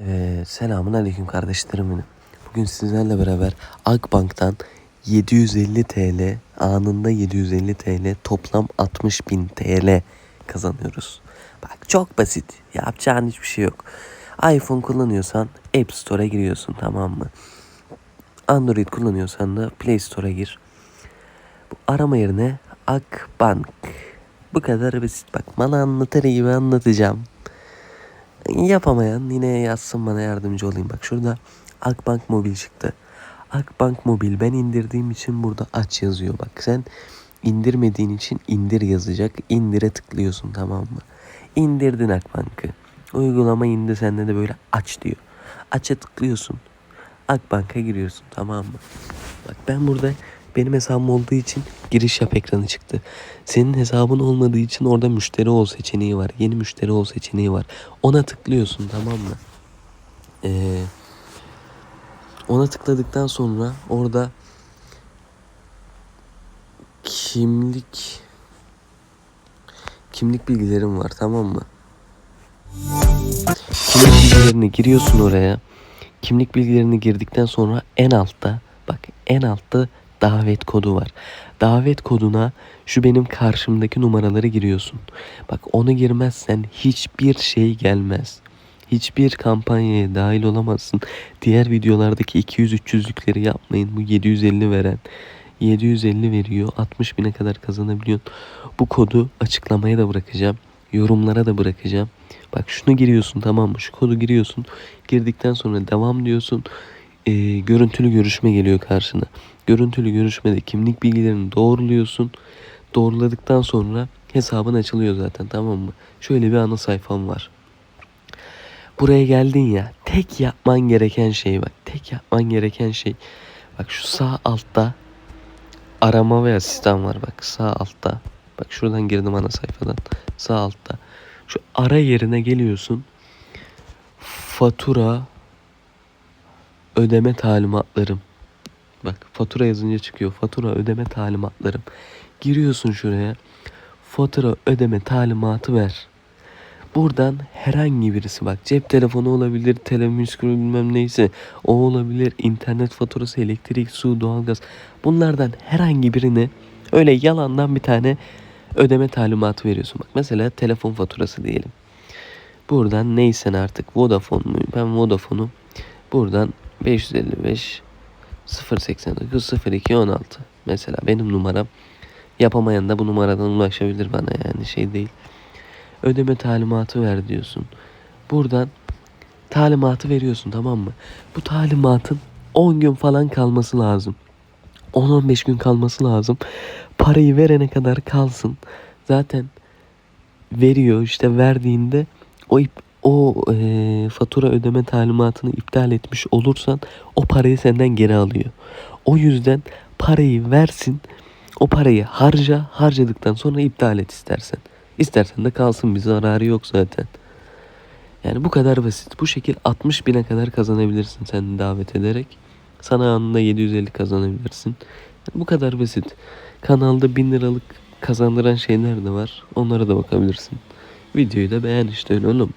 Ee, selamun aleyküm kardeşlerim benim. Bugün sizlerle beraber Akbank'tan 750 TL anında 750 TL toplam 60 bin TL kazanıyoruz. Bak çok basit yapacağın hiçbir şey yok. iPhone kullanıyorsan App Store'a giriyorsun tamam mı? Android kullanıyorsan da Play Store'a gir. Bu arama yerine Akbank. Bu kadar basit bak bana anlatır gibi anlatacağım. Yapamayan yine yazsın bana yardımcı olayım. Bak şurada Akbank Mobil çıktı. Akbank Mobil ben indirdiğim için burada aç yazıyor. Bak sen indirmediğin için indir yazacak. İndire tıklıyorsun tamam mı? İndirdin Akbank'ı. Uygulama indi sende de böyle aç diyor. Aç'a tıklıyorsun. Akbank'a giriyorsun tamam mı? Bak ben burada benim hesabım olduğu için giriş yap ekranı çıktı. Senin hesabın olmadığı için orada müşteri ol seçeneği var. Yeni müşteri ol seçeneği var. Ona tıklıyorsun tamam mı? Ee, ona tıkladıktan sonra orada kimlik kimlik bilgilerim var tamam mı? Kimlik bilgilerini giriyorsun oraya. Kimlik bilgilerini girdikten sonra en altta bak en altta davet kodu var. Davet koduna şu benim karşımdaki numaraları giriyorsun. Bak onu girmezsen hiçbir şey gelmez. Hiçbir kampanyaya dahil olamazsın. Diğer videolardaki 200-300'lükleri yapmayın. Bu 750 veren. 750 veriyor. 60 bine kadar kazanabiliyorsun. Bu kodu açıklamaya da bırakacağım. Yorumlara da bırakacağım. Bak şunu giriyorsun tamam mı? Şu kodu giriyorsun. Girdikten sonra devam diyorsun. Ee, görüntülü görüşme geliyor karşına. Görüntülü görüşmede kimlik bilgilerini doğruluyorsun. Doğruladıktan sonra hesabın açılıyor zaten tamam mı? Şöyle bir ana sayfam var. Buraya geldin ya. Tek yapman gereken şey bak. Tek yapman gereken şey. Bak şu sağ altta arama ve asistan var bak sağ altta. Bak şuradan girdim ana sayfadan. Sağ altta. Şu ara yerine geliyorsun. Fatura ödeme talimatlarım. Bak fatura yazınca çıkıyor. Fatura ödeme talimatlarım. Giriyorsun şuraya. Fatura ödeme talimatı ver. Buradan herhangi birisi bak cep telefonu olabilir, telemüskül bilmem neyse o olabilir, internet faturası, elektrik, su, doğalgaz. Bunlardan herhangi birine öyle yalandan bir tane ödeme talimatı veriyorsun. Bak mesela telefon faturası diyelim. Buradan neysen artık Vodafone muyum? Ben Vodafone'um. Buradan 555 089 02 16 mesela benim numaram. Yapamayan da bu numaradan ulaşabilir bana yani şey değil. Ödeme talimatı ver diyorsun. Buradan talimatı veriyorsun tamam mı? Bu talimatın 10 gün falan kalması lazım. 10-15 gün kalması lazım. Parayı verene kadar kalsın. Zaten veriyor işte verdiğinde o o e, fatura ödeme talimatını iptal etmiş olursan o parayı senden geri alıyor. O yüzden parayı versin. O parayı harca. Harcadıktan sonra iptal et istersen. İstersen de kalsın bir zararı yok zaten. Yani bu kadar basit. Bu şekil 60 bine kadar kazanabilirsin sen davet ederek. Sana anında 750 kazanabilirsin. Yani bu kadar basit. Kanalda 1000 liralık kazandıran şeyler de var. Onlara da bakabilirsin. Videoyu da beğen işte oğlum.